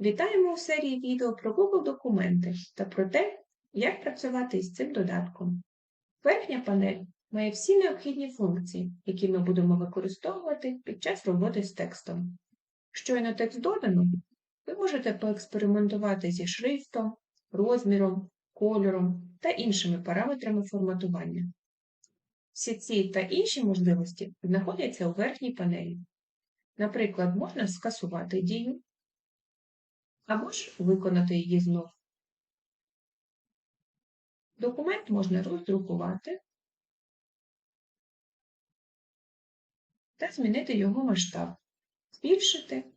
Вітаємо у серії відео про Google документи та про те, як працювати із цим додатком. Верхня панель має всі необхідні функції, які ми будемо використовувати під час роботи з текстом. Щойно текст додано, ви можете поекспериментувати зі шрифтом, розміром, кольором та іншими параметрами форматування. Всі ці та інші можливості знаходяться у верхній панелі. Наприклад, можна скасувати дію або ж виконати її знов. Документ можна роздрукувати та змінити його масштаб, збільшити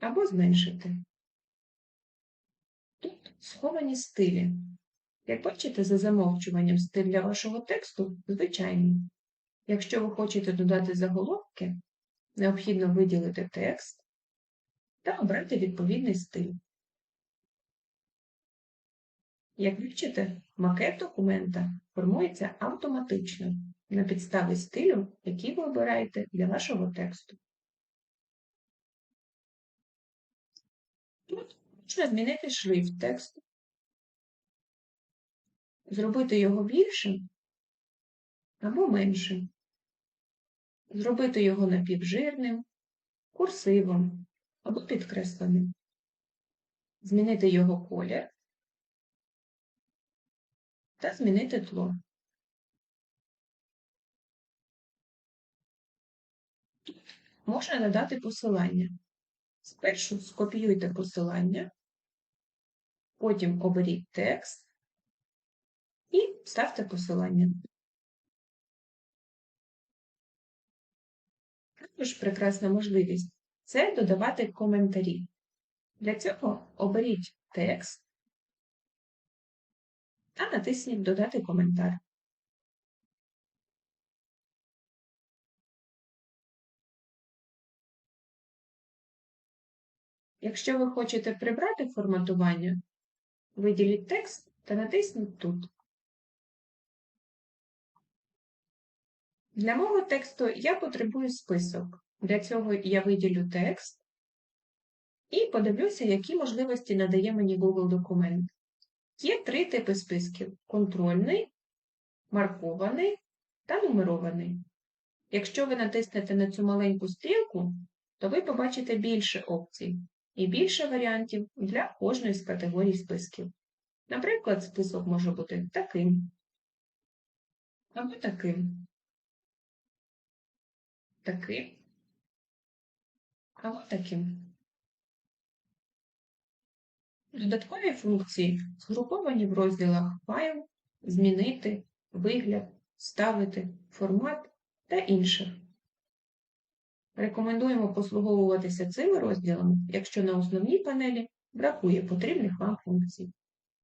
або зменшити. Тут сховані стилі. Як бачите, за замовчуванням стиль для вашого тексту звичайний. Якщо ви хочете додати заголовки, необхідно виділити текст та обрати відповідний стиль. Як бачите, макет документа формується автоматично на підставі стилю, який ви обираєте для вашого тексту. Тут можна змінити шрифт тексту, зробити його більшим або меншим, зробити його напівжирним, курсивом або підкресленим, змінити його колір та змінити тло. Можна надати посилання. Спершу скопіюйте посилання, потім оберіть текст і вставте посилання. Також прекрасна можливість це додавати коментарі. Для цього оберіть текст та натисніть Додати коментар. Якщо ви хочете прибрати форматування, виділіть текст та натисніть тут. Для мого тексту я потребую список. Для цього я виділю текст і подивлюся, які можливості надає мені Google документ. Є три типи списків: контрольний, маркований та нумерований. Якщо ви натиснете на цю маленьку стрілку, то ви побачите більше опцій і більше варіантів для кожної з категорій списків. Наприклад, список може бути таким або таким, таким або такі. Додаткові функції згруповані в розділах Файл, Змінити, Вигляд, Ставити, Формат та інших. Рекомендуємо послуговуватися цими розділами, якщо на основній панелі бракує потрібних вам функцій.